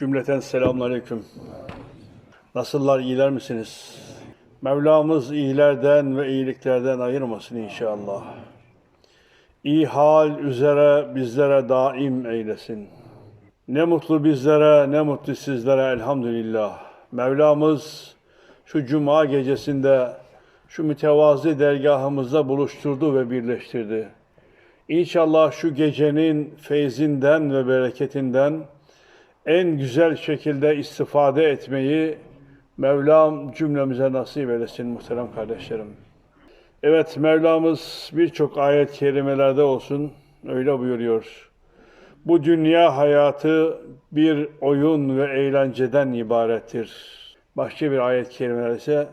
Cümleten selamünaleyküm. Nasıllar, iyiler misiniz? Mevlamız iyilerden ve iyiliklerden ayırmasın inşallah. İyi hal üzere bizlere daim eylesin. Ne mutlu bizlere, ne mutlu sizlere elhamdülillah. Mevlamız şu cuma gecesinde şu mütevazi dergahımızda buluşturdu ve birleştirdi. İnşallah şu gecenin feyzinden ve bereketinden en güzel şekilde istifade etmeyi Mevlam cümlemize nasip eylesin muhterem kardeşlerim. Evet Mevlamız birçok ayet-i kerimelerde olsun öyle buyuruyor. Bu dünya hayatı bir oyun ve eğlenceden ibarettir. Başka bir ayet-i kerimeler ise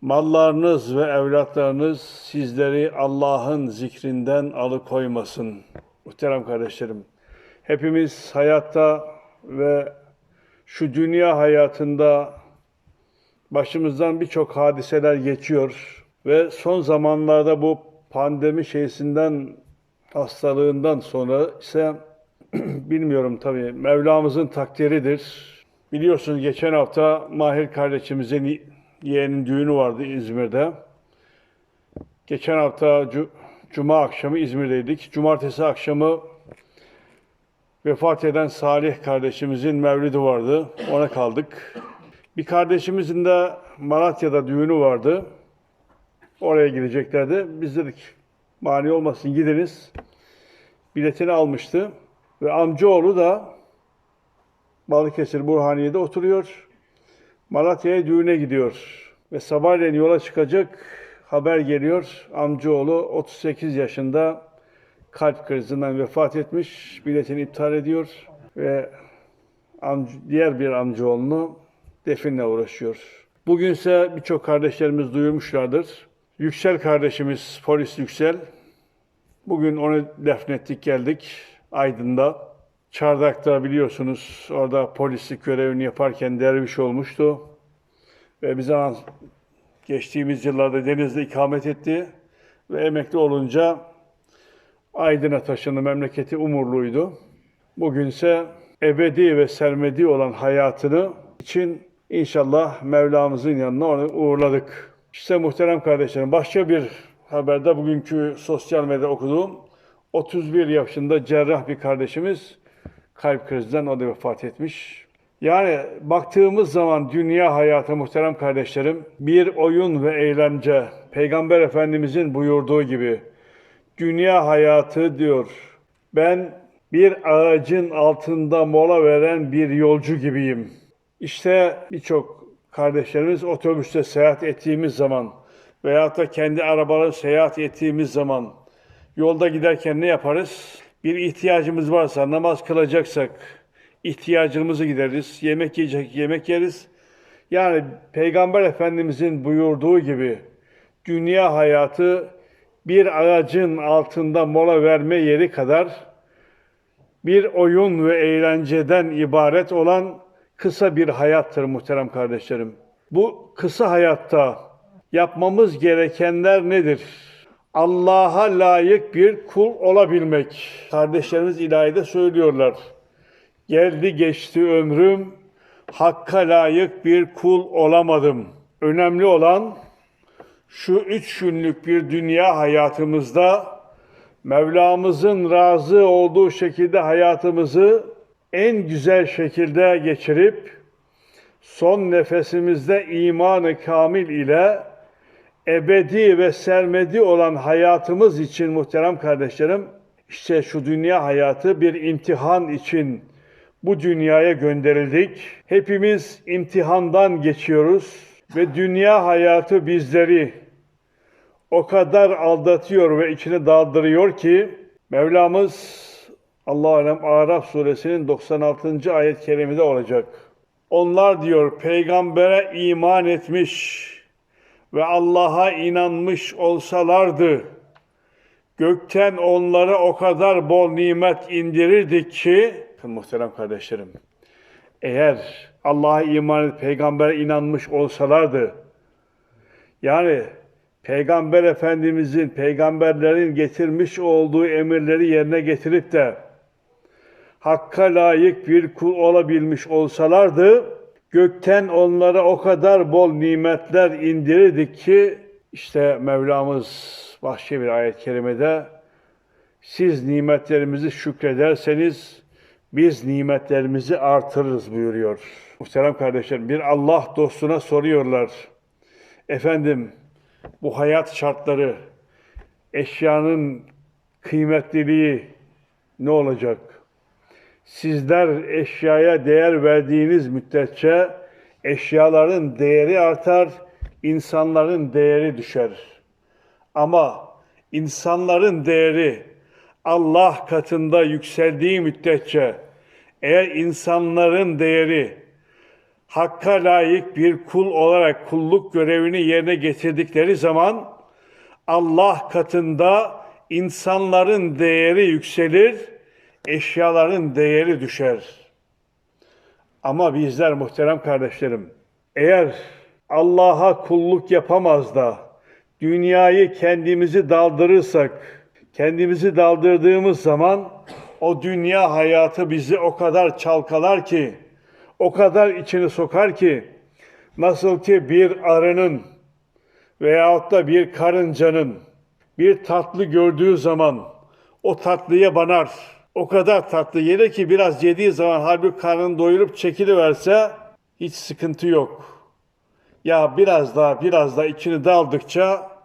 mallarınız ve evlatlarınız sizleri Allah'ın zikrinden alıkoymasın. Muhterem kardeşlerim, hepimiz hayatta ve şu dünya hayatında başımızdan birçok hadiseler geçiyor ve son zamanlarda bu pandemi şeysinden hastalığından sonra ise bilmiyorum tabii Mevlamızın takdiridir. Biliyorsunuz geçen hafta Mahir kardeşimizin yeğenin düğünü vardı İzmir'de. Geçen hafta cu- Cuma akşamı İzmir'deydik. Cumartesi akşamı vefat eden Salih kardeşimizin mevlidi vardı. Ona kaldık. Bir kardeşimizin de Malatya'da düğünü vardı. Oraya gideceklerdi. Biz dedik mani olmasın gidiniz. Biletini almıştı. Ve amcaoğlu da Balıkesir Burhaniye'de oturuyor. Malatya'ya düğüne gidiyor. Ve sabahleyin yola çıkacak haber geliyor. Amcaoğlu 38 yaşında kalp krizinden vefat etmiş. Biletini iptal ediyor ve amc- diğer bir amcaoğlunu definle uğraşıyor. Bugünse birçok kardeşlerimiz duyurmuşlardır. Yüksel kardeşimiz, polis Yüksel. Bugün onu defnettik geldik Aydın'da. Çardak'ta biliyorsunuz orada polislik görevini yaparken derviş olmuştu. Ve zaman geçtiğimiz yıllarda Deniz'de ikamet etti. Ve emekli olunca Aydın'a taşındı. Memleketi Umurluydu. Bugünse ebedi ve sermedi olan hayatını için inşallah Mevlamızın yanına onu uğurladık. İşte muhterem kardeşlerim başka bir haberde bugünkü sosyal medyada okuduğum 31 yaşında cerrah bir kardeşimiz kalp krizinden o da vefat etmiş. Yani baktığımız zaman dünya hayatı muhterem kardeşlerim bir oyun ve eğlence. Peygamber Efendimizin buyurduğu gibi dünya hayatı diyor. Ben bir ağacın altında mola veren bir yolcu gibiyim. İşte birçok kardeşlerimiz otobüste seyahat ettiğimiz zaman veyahut da kendi arabalarla seyahat ettiğimiz zaman yolda giderken ne yaparız? Bir ihtiyacımız varsa, namaz kılacaksak ihtiyacımızı gideriz, yemek yiyecek yemek yeriz. Yani Peygamber Efendimizin buyurduğu gibi dünya hayatı bir ağacın altında mola verme yeri kadar bir oyun ve eğlenceden ibaret olan kısa bir hayattır muhterem kardeşlerim. Bu kısa hayatta yapmamız gerekenler nedir? Allah'a layık bir kul olabilmek. Kardeşlerimiz ilahide söylüyorlar. Geldi geçti ömrüm, hakka layık bir kul olamadım. Önemli olan şu üç günlük bir dünya hayatımızda Mevlamızın razı olduğu şekilde hayatımızı en güzel şekilde geçirip son nefesimizde imanı kamil ile ebedi ve sermedi olan hayatımız için muhterem kardeşlerim işte şu dünya hayatı bir imtihan için bu dünyaya gönderildik. Hepimiz imtihandan geçiyoruz ve dünya hayatı bizleri o kadar aldatıyor ve içine daldırıyor ki Mevlamız Allah alem Araf suresinin 96. ayet-i kerimede olacak. Onlar diyor peygambere iman etmiş ve Allah'a inanmış olsalardı gökten onlara o kadar bol nimet indirirdik ki muhterem kardeşlerim eğer Allah'a iman edip peygambere inanmış olsalardı yani Peygamber Efendimizin, peygamberlerin getirmiş olduğu emirleri yerine getirip de hakka layık bir kul olabilmiş olsalardı, gökten onlara o kadar bol nimetler indirirdik ki, işte Mevlamız başka bir ayet-i kerimede, siz nimetlerimizi şükrederseniz, biz nimetlerimizi artırırız buyuruyor. Muhterem kardeşlerim, bir Allah dostuna soruyorlar. Efendim, bu hayat şartları, eşyanın kıymetliliği ne olacak? Sizler eşyaya değer verdiğiniz müddetçe eşyaların değeri artar, insanların değeri düşer. Ama insanların değeri Allah katında yükseldiği müddetçe eğer insanların değeri hakka layık bir kul olarak kulluk görevini yerine getirdikleri zaman Allah katında insanların değeri yükselir, eşyaların değeri düşer. Ama bizler muhterem kardeşlerim, eğer Allah'a kulluk yapamaz da dünyayı kendimizi daldırırsak, kendimizi daldırdığımız zaman o dünya hayatı bizi o kadar çalkalar ki, o kadar içini sokar ki, nasıl ki bir arının veyahut da bir karıncanın bir tatlı gördüğü zaman o tatlıya banar. O kadar tatlı yere ki biraz yediği zaman halbuki karnını doyurup çekiliverse hiç sıkıntı yok. Ya biraz daha biraz daha içini daldıkça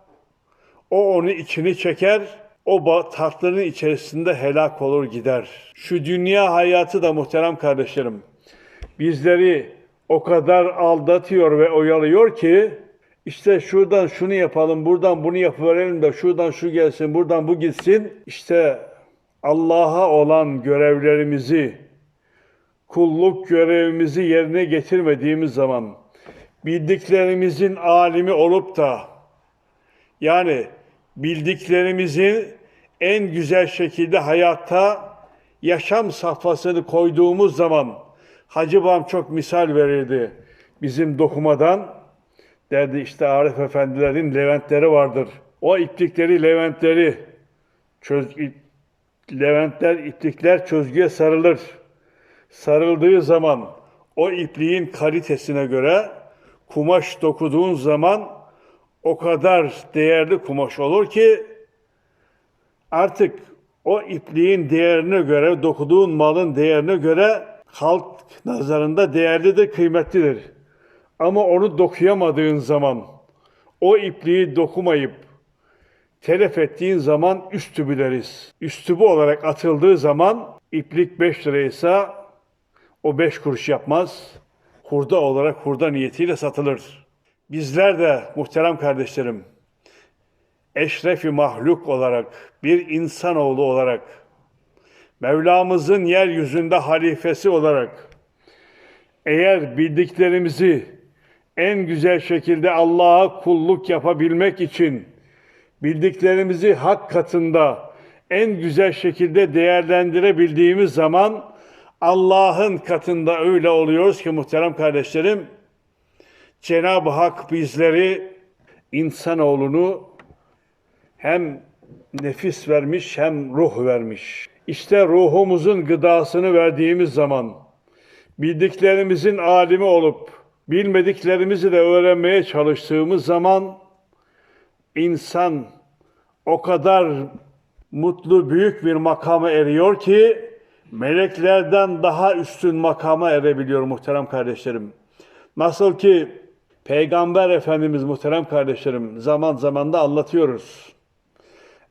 o onu içini çeker, o tatlının içerisinde helak olur gider. Şu dünya hayatı da muhterem kardeşlerim, bizleri o kadar aldatıyor ve oyalıyor ki, işte şuradan şunu yapalım, buradan bunu yapıverelim de şuradan şu gelsin, buradan bu gitsin. İşte Allah'a olan görevlerimizi, kulluk görevimizi yerine getirmediğimiz zaman, bildiklerimizin alimi olup da, yani bildiklerimizin en güzel şekilde hayatta yaşam safhasını koyduğumuz zaman, Hacı Babam çok misal verirdi bizim dokumadan. Derdi işte Arif Efendilerin Leventleri vardır. O iplikleri, Leventleri, çöz, Leventler, iplikler çözgüye sarılır. Sarıldığı zaman o ipliğin kalitesine göre kumaş dokuduğun zaman o kadar değerli kumaş olur ki artık o ipliğin değerine göre, dokuduğun malın değerine göre halk nazarında değerlidir, kıymetlidir. Ama onu dokuyamadığın zaman, o ipliği dokumayıp telef ettiğin zaman üstü bileriz. Üstübü olarak atıldığı zaman iplik 5 liraysa o 5 kuruş yapmaz. Hurda olarak hurda niyetiyle satılır. Bizler de muhterem kardeşlerim, eşrefi mahluk olarak, bir insanoğlu olarak, Mevlamızın yeryüzünde halifesi olarak, eğer bildiklerimizi en güzel şekilde Allah'a kulluk yapabilmek için bildiklerimizi hak katında en güzel şekilde değerlendirebildiğimiz zaman Allah'ın katında öyle oluyoruz ki muhterem kardeşlerim Cenab-ı Hak bizleri insanoğlunu hem nefis vermiş hem ruh vermiş. İşte ruhumuzun gıdasını verdiğimiz zaman bildiklerimizin alimi olup bilmediklerimizi de öğrenmeye çalıştığımız zaman insan o kadar mutlu büyük bir makama eriyor ki meleklerden daha üstün makama erebiliyor muhterem kardeşlerim. Nasıl ki Peygamber Efendimiz muhterem kardeşlerim zaman zaman da anlatıyoruz.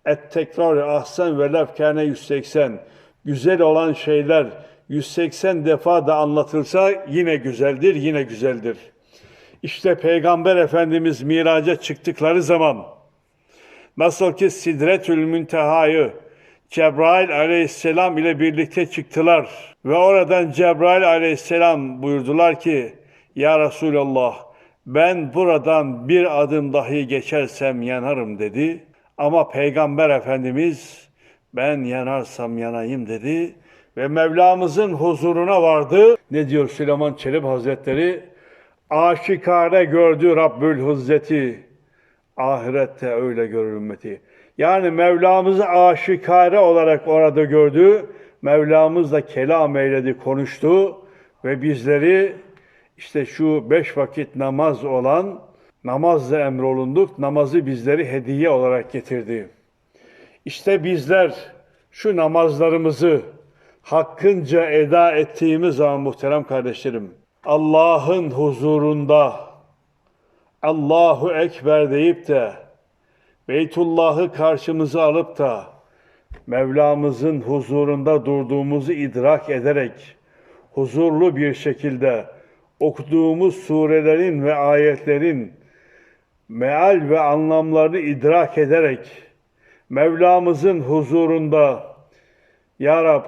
Et tekrar ahsen ve lefkane 180. Güzel olan şeyler 180 defa da anlatılsa yine güzeldir, yine güzeldir. İşte Peygamber Efendimiz miraca çıktıkları zaman nasıl ki Sidretül Münteha'yı Cebrail aleyhisselam ile birlikte çıktılar ve oradan Cebrail aleyhisselam buyurdular ki Ya Resulallah ben buradan bir adım dahi geçersem yanarım dedi. Ama Peygamber Efendimiz ben yanarsam yanayım dedi ve Mevlamızın huzuruna vardı. Ne diyor Süleyman Çelebi Hazretleri? Aşikare gördü Rabbül Hüzzeti. Ahirette öyle görür ümmeti. Yani Mevlamızı aşikare olarak orada gördü Mevlamız kelam eyledi, konuştu ve bizleri işte şu beş vakit namaz olan namazla emrolunduk. Namazı bizleri hediye olarak getirdi. İşte bizler şu namazlarımızı hakkınca eda ettiğimiz zaman muhterem kardeşlerim, Allah'ın huzurunda Allahu Ekber deyip de Beytullah'ı karşımıza alıp da Mevlamızın huzurunda durduğumuzu idrak ederek huzurlu bir şekilde okuduğumuz surelerin ve ayetlerin meal ve anlamlarını idrak ederek Mevlamızın huzurunda Ya Rab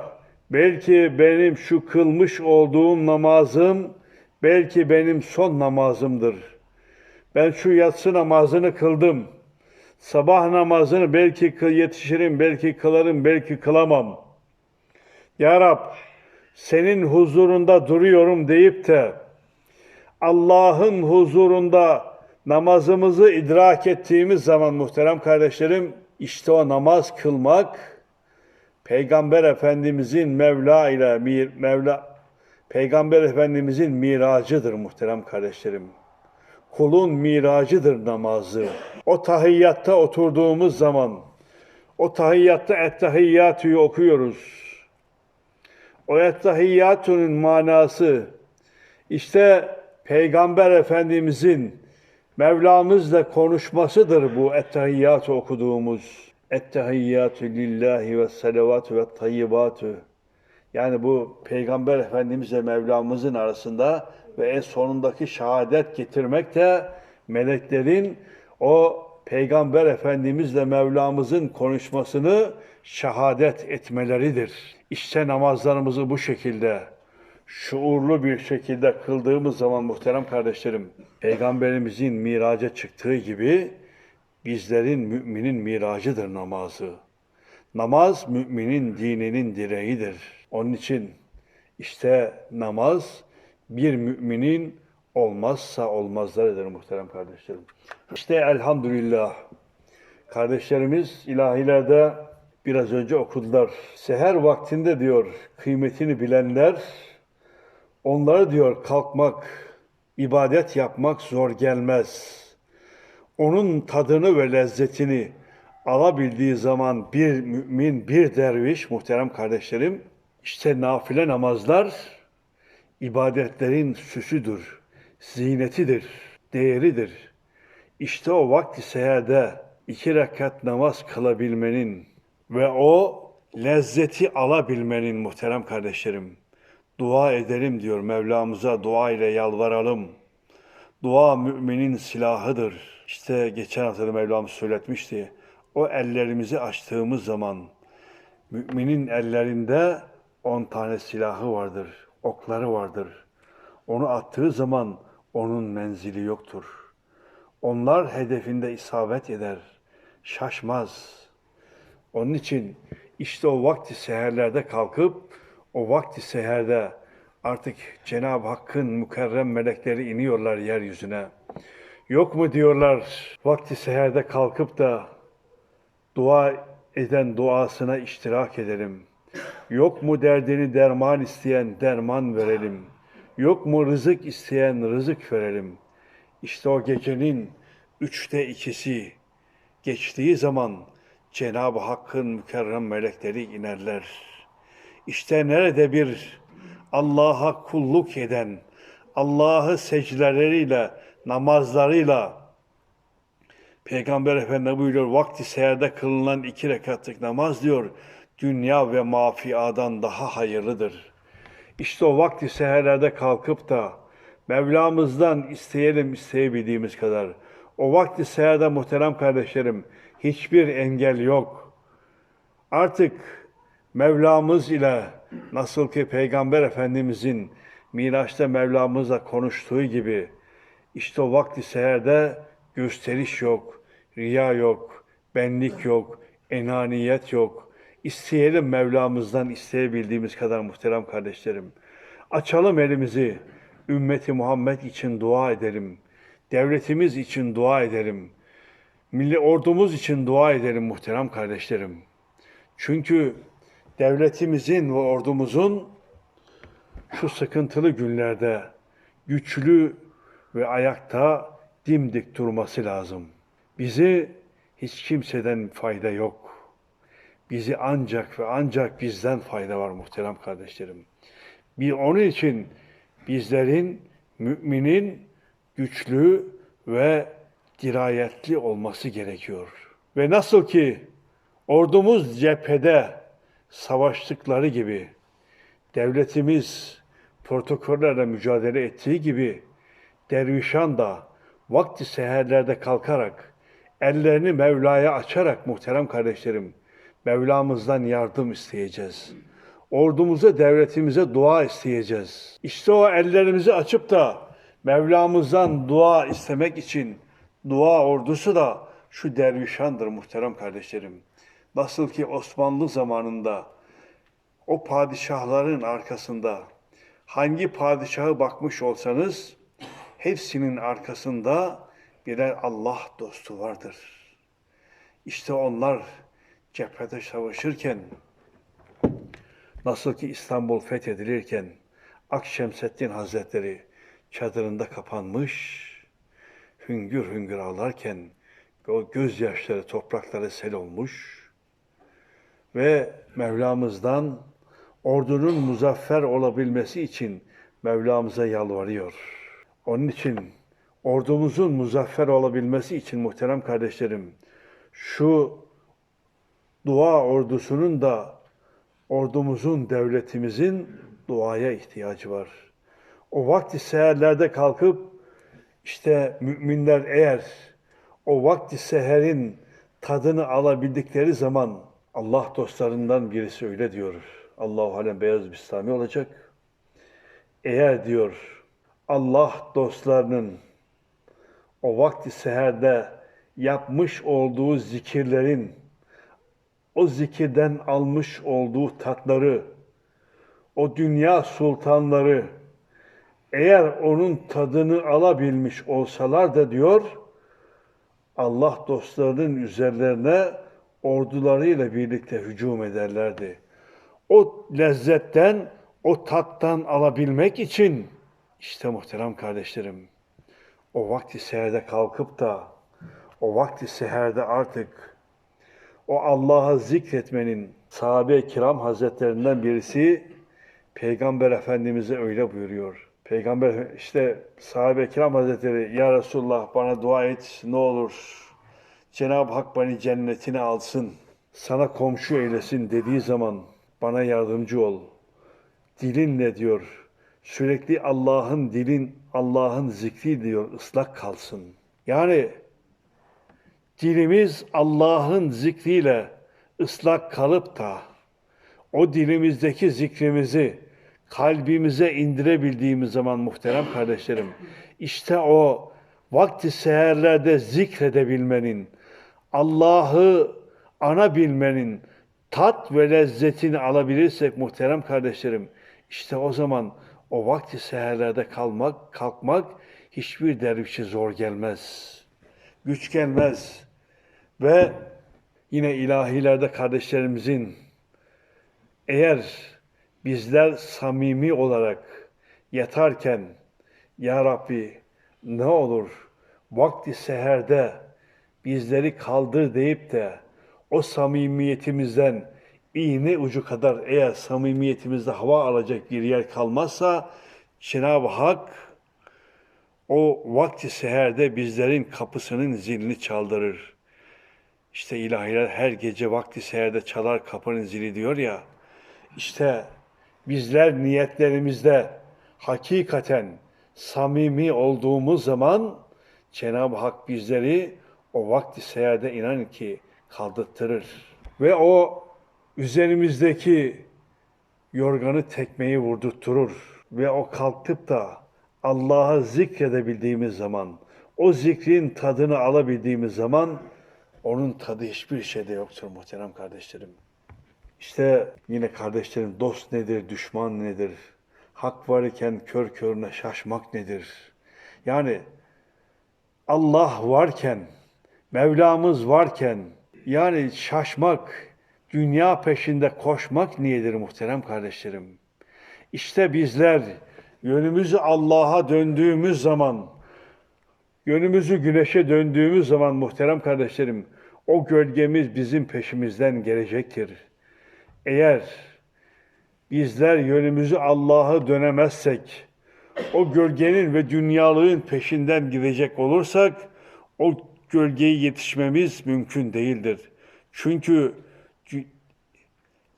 belki benim şu kılmış olduğum namazım belki benim son namazımdır. Ben şu yatsı namazını kıldım. Sabah namazını belki yetişirim, belki kılarım, belki kılamam. Ya Rab senin huzurunda duruyorum deyip de Allah'ın huzurunda namazımızı idrak ettiğimiz zaman muhterem kardeşlerim işte o namaz kılmak Peygamber Efendimizin Mevla ile mir, Mevla Peygamber Efendimizin miracıdır muhterem kardeşlerim. Kulun miracıdır namazı. O tahiyyatta oturduğumuz zaman o tahiyyatta ettehiyyatü'yü okuyoruz. O ettehiyyatü'nün manası işte Peygamber Efendimizin Mevlamızla konuşmasıdır bu ettehiyyatü okuduğumuz. Ettehiyyatü lillahi ve salavatü ve tayyibatü. Yani bu Peygamber Efendimizle Mevlamızın arasında ve en sonundaki şehadet getirmek de meleklerin o Peygamber Efendimizle Mevlamızın konuşmasını şehadet etmeleridir. İşte namazlarımızı bu şekilde şuurlu bir şekilde kıldığımız zaman muhterem kardeşlerim, Peygamberimizin miraca çıktığı gibi bizlerin müminin miracıdır namazı. Namaz müminin dininin direğidir. Onun için işte namaz bir müminin olmazsa olmazlarıdır muhterem kardeşlerim. İşte elhamdülillah kardeşlerimiz ilahilerde biraz önce okudular. Seher vaktinde diyor kıymetini bilenler onları diyor kalkmak, ibadet yapmak zor gelmez. Onun tadını ve lezzetini alabildiği zaman bir mümin, bir derviş muhterem kardeşlerim işte nafile namazlar ibadetlerin süsüdür, zinetidir, değeridir. İşte o vakti seherde iki rekat namaz kılabilmenin ve o lezzeti alabilmenin muhterem kardeşlerim. Dua edelim diyor Mevlamıza, dua ile yalvaralım. Dua müminin silahıdır. İşte geçen hafta da Mevlamız söyletmişti. O ellerimizi açtığımız zaman müminin ellerinde on tane silahı vardır, okları vardır. Onu attığı zaman onun menzili yoktur. Onlar hedefinde isabet eder, şaşmaz. Onun için işte o vakti seherlerde kalkıp o vakti seherde artık Cenab-ı Hakk'ın mükerrem melekleri iniyorlar yeryüzüne. Yok mu diyorlar vakti seherde kalkıp da dua eden duasına iştirak edelim. Yok mu derdini derman isteyen derman verelim. Yok mu rızık isteyen rızık verelim. İşte o gecenin üçte ikisi geçtiği zaman Cenab-ı Hakk'ın mükerrem melekleri inerler. İşte nerede bir Allah'a kulluk eden, Allah'ı secdeleriyle, namazlarıyla, Peygamber Efendimiz buyuruyor, vakti seherde kılınan iki rekatlık namaz diyor, dünya ve mafiadan daha hayırlıdır. İşte o vakti seherlerde kalkıp da Mevlamızdan isteyelim isteyebildiğimiz kadar. O vakti seherde muhterem kardeşlerim hiçbir engel yok. Artık Mevlamız ile nasıl ki Peygamber Efendimizin Miraç'ta Mevlamızla konuştuğu gibi işte o vakti seherde gösteriş yok, riya yok, benlik yok, enaniyet yok. İsteyelim Mevlamızdan isteyebildiğimiz kadar muhterem kardeşlerim. Açalım elimizi, ümmeti Muhammed için dua edelim. Devletimiz için dua edelim. Milli ordumuz için dua edelim muhterem kardeşlerim. Çünkü devletimizin ve ordumuzun şu sıkıntılı günlerde güçlü ve ayakta dimdik durması lazım. Bizi hiç kimseden fayda yok. Bizi ancak ve ancak bizden fayda var muhterem kardeşlerim. Bir onun için bizlerin müminin güçlü ve dirayetli olması gerekiyor. Ve nasıl ki ordumuz cephede savaştıkları gibi devletimiz protokollerle mücadele ettiği gibi dervişan da vakti seherlerde kalkarak ellerini Mevla'ya açarak muhterem kardeşlerim Mevlamızdan yardım isteyeceğiz. Ordumuza, devletimize dua isteyeceğiz. İşte o ellerimizi açıp da Mevlamızdan dua istemek için dua ordusu da şu dervişandır muhterem kardeşlerim. Nasıl ki Osmanlı zamanında o padişahların arkasında hangi padişahı bakmış olsanız hepsinin arkasında birer Allah dostu vardır. İşte onlar cephede savaşırken nasıl ki İstanbul fethedilirken Akşemseddin Hazretleri çadırında kapanmış hüngür hüngür ağlarken o gözyaşları topraklara sel olmuş ve Mevlamızdan ordunun muzaffer olabilmesi için Mevlamıza yalvarıyor. Onun için ordumuzun muzaffer olabilmesi için muhterem kardeşlerim şu dua ordusunun da ordumuzun, devletimizin duaya ihtiyacı var. O vakti seherlerde kalkıp işte müminler eğer o vakti seherin tadını alabildikleri zaman Allah dostlarından birisi öyle diyor. Allahu alem beyaz Bistami olacak. Eğer diyor Allah dostlarının o vakti seherde yapmış olduğu zikirlerin o zikirden almış olduğu tatları o dünya sultanları eğer onun tadını alabilmiş olsalar da diyor Allah dostlarının üzerlerine ordularıyla birlikte hücum ederlerdi. O lezzetten, o tattan alabilmek için işte muhterem kardeşlerim o vakti seherde kalkıp da o vakti seherde artık o Allah'a zikretmenin sahabe-i kiram hazretlerinden birisi Peygamber Efendimiz'e öyle buyuruyor. Peygamber işte sahabe-i kiram hazretleri ya Resulullah bana dua et ne olur Cenab-ı Hak beni cennetine alsın sana komşu eylesin dediği zaman bana yardımcı ol. Dilinle diyor sürekli Allah'ın dilin Allah'ın zikri diyor ıslak kalsın. Yani dilimiz Allah'ın zikriyle ıslak kalıp da o dilimizdeki zikrimizi kalbimize indirebildiğimiz zaman muhterem kardeşlerim, işte o vakti seherlerde zikredebilmenin, Allah'ı ana bilmenin tat ve lezzetini alabilirsek muhterem kardeşlerim, işte o zaman o vakti seherlerde kalmak, kalkmak hiçbir dervişe zor gelmez. Güç gelmez. Ve yine ilahilerde kardeşlerimizin eğer bizler samimi olarak yatarken Ya Rabbi ne olur vakti seherde bizleri kaldır deyip de o samimiyetimizden iğne ucu kadar eğer samimiyetimizde hava alacak bir yer kalmazsa Cenab-ı Hak o vakti seherde bizlerin kapısının zilini çaldırır. İşte ilahiler her gece vakti seherde çalar kapının zili diyor ya. İşte bizler niyetlerimizde hakikaten samimi olduğumuz zaman Cenab-ı Hak bizleri o vakti seherde inan ki kaldırtırır. Ve o üzerimizdeki yorganı tekmeyi vurdurtturur. Ve o kalkıp da Allah'ı zikredebildiğimiz zaman, o zikrin tadını alabildiğimiz zaman onun tadı hiçbir şeyde yoktur muhterem kardeşlerim. İşte yine kardeşlerim dost nedir, düşman nedir? Hak var iken kör körüne şaşmak nedir? Yani Allah varken, Mevlamız varken yani şaşmak, dünya peşinde koşmak niyedir muhterem kardeşlerim. İşte bizler yönümüzü Allah'a döndüğümüz zaman, yönümüzü güneşe döndüğümüz zaman muhterem kardeşlerim, o gölgemiz bizim peşimizden gelecektir. Eğer bizler yönümüzü Allah'a dönemezsek, o gölgenin ve dünyalığın peşinden gidecek olursak, o gölgeye yetişmemiz mümkün değildir. Çünkü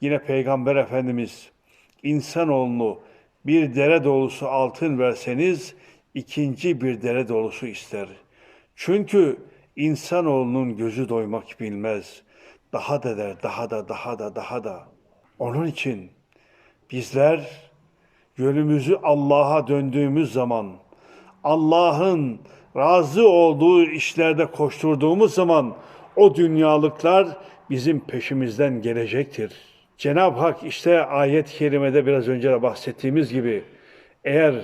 yine Peygamber Efendimiz insanoğlunu bir dere dolusu altın verseniz ikinci bir dere dolusu ister. Çünkü insanoğlunun gözü doymak bilmez. Daha da der, daha da, daha da, daha da. Onun için bizler yönümüzü Allah'a döndüğümüz zaman, Allah'ın razı olduğu işlerde koşturduğumuz zaman o dünyalıklar bizim peşimizden gelecektir. Cenab-ı Hak işte ayet-i kerimede biraz önce de bahsettiğimiz gibi eğer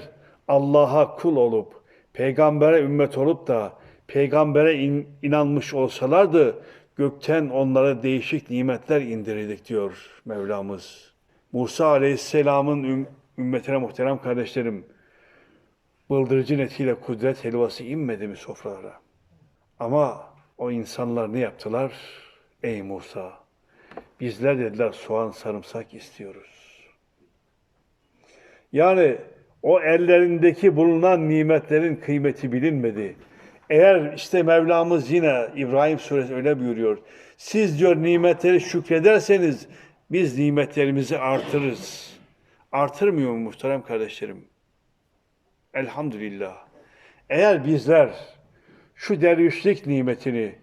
Allah'a kul olup, peygambere ümmet olup da peygambere in- inanmış olsalardı gökten onlara değişik nimetler indirirdik diyor Mevlamız. Musa Aleyhisselam'ın üm- ümmetine muhterem kardeşlerim, bıldırcın etiyle kudret helvası inmedi mi sofralara? Ama o insanlar ne yaptılar? Ey Musa, bizler dediler soğan sarımsak istiyoruz. Yani o ellerindeki bulunan nimetlerin kıymeti bilinmedi. Eğer işte Mevlamız yine İbrahim suresi öyle buyuruyor. Siz diyor nimetleri şükrederseniz biz nimetlerimizi artırırız. Artırmıyor mu muhterem kardeşlerim? Elhamdülillah. Eğer bizler şu dervişlik nimetini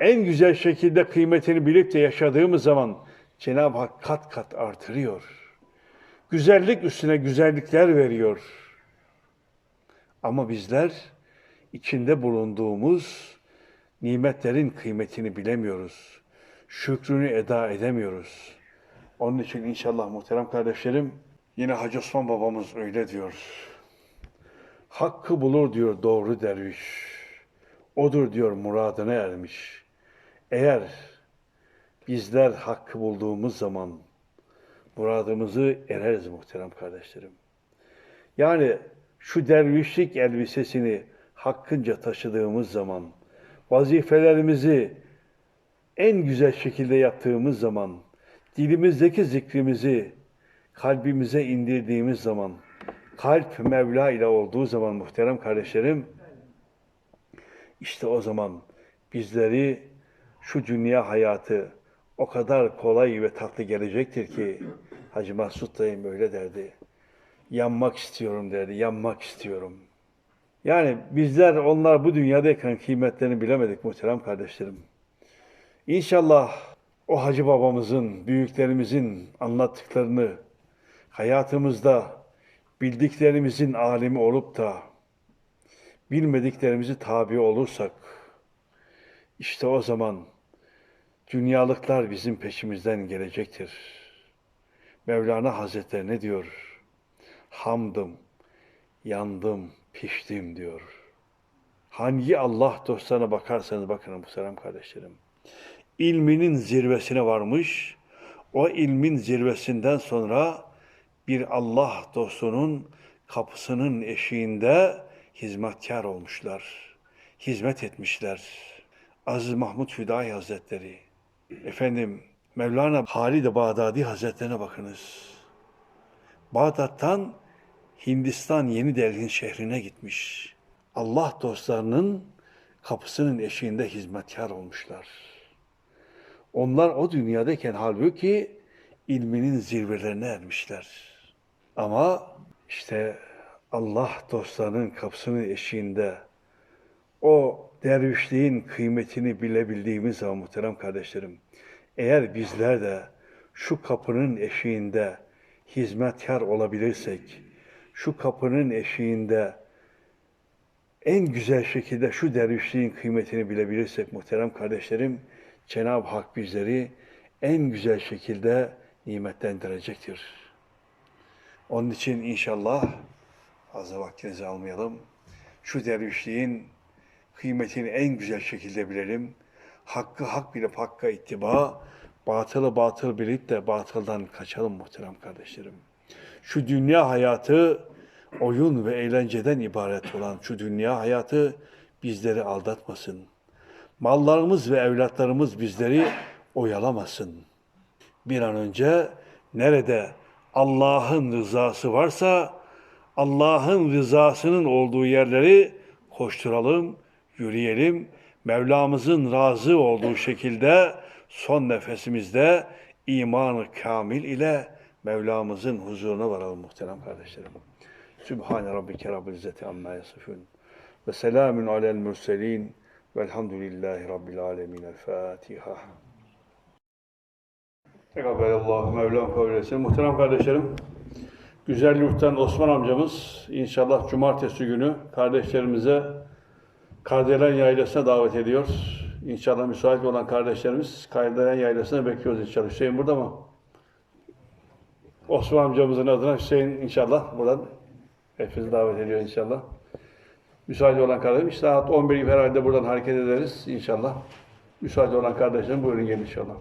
en güzel şekilde kıymetini bilip de yaşadığımız zaman Cenab-ı Hak kat kat artırıyor. Güzellik üstüne güzellikler veriyor. Ama bizler içinde bulunduğumuz nimetlerin kıymetini bilemiyoruz. Şükrünü eda edemiyoruz. Onun için inşallah muhterem kardeşlerim yine Hacı Osman babamız öyle diyor. Hakkı bulur diyor doğru derviş. Odur diyor muradına ermiş. Eğer bizler hakkı bulduğumuz zaman muradımızı ereriz muhterem kardeşlerim. Yani şu dervişlik elbisesini hakkınca taşıdığımız zaman, vazifelerimizi en güzel şekilde yaptığımız zaman, dilimizdeki zikrimizi kalbimize indirdiğimiz zaman, kalp Mevla ile olduğu zaman muhterem kardeşlerim, işte o zaman bizleri şu dünya hayatı o kadar kolay ve tatlı gelecektir ki Hacı Mahsud dayım öyle derdi. Yanmak istiyorum derdi, yanmak istiyorum. Yani bizler onlar bu dünyadayken kıymetlerini bilemedik muhterem kardeşlerim. İnşallah o hacı babamızın, büyüklerimizin anlattıklarını hayatımızda bildiklerimizin alimi olup da bilmediklerimizi tabi olursak işte o zaman dünyalıklar bizim peşimizden gelecektir. Mevlana Hazretleri ne diyor? Hamdım, yandım, piştim diyor. Hangi Allah dostlarına bakarsanız bakın muhterem kardeşlerim. İlminin zirvesine varmış. O ilmin zirvesinden sonra bir Allah dostunun kapısının eşiğinde hizmetkar olmuşlar. Hizmet etmişler. Aziz Mahmud Hüdayi Hazretleri, efendim Mevlana Halid-i Bağdadi Hazretlerine bakınız. Bağdat'tan Hindistan Yeni Delhi'nin şehrine gitmiş. Allah dostlarının kapısının eşiğinde hizmetkar olmuşlar. Onlar o dünyadayken halbuki ilminin zirvelerine ermişler. Ama işte Allah dostlarının kapısının eşiğinde o dervişliğin kıymetini bilebildiğimiz zaman muhterem kardeşlerim, eğer bizler de şu kapının eşiğinde hizmetkar olabilirsek, şu kapının eşiğinde en güzel şekilde şu dervişliğin kıymetini bilebilirsek muhterem kardeşlerim, Cenab-ı Hak bizleri en güzel şekilde nimetlendirecektir. Onun için inşallah fazla vaktinizi almayalım. Şu dervişliğin kıymetini en güzel şekilde bilelim. Hakkı hak bilip hakka ittiba, batılı batıl bilip de batıldan kaçalım muhterem kardeşlerim. Şu dünya hayatı oyun ve eğlenceden ibaret olan şu dünya hayatı bizleri aldatmasın. Mallarımız ve evlatlarımız bizleri oyalamasın. Bir an önce nerede Allah'ın rızası varsa Allah'ın rızasının olduğu yerleri koşturalım, yürüyelim. Mevlamızın razı olduğu şekilde son nefesimizde imanı kamil ile Mevlamızın huzuruna varalım muhterem kardeşlerim. Sübhane Rabbike Rabbil İzzeti Amma Yasifun. Ve selamun alel mürselin. Velhamdülillahi Rabbil Alemin. El Fatiha. Tekabbelallahu Mevlam kabul etsin. Muhterem kardeşlerim, Güzel Yurt'tan Osman amcamız inşallah cumartesi günü kardeşlerimize Kardelen Yaylası'na davet ediyoruz. İnşallah müsait olan kardeşlerimiz Kardelen Yaylası'na bekliyoruz inşallah. Hüseyin burada mı? Osman amcamızın adına Hüseyin inşallah buradan hepinizi davet ediyor inşallah. Müsait olan kardeşim saat 11 gibi herhalde buradan hareket ederiz inşallah. Müsait olan kardeşlerim buyurun gelin inşallah.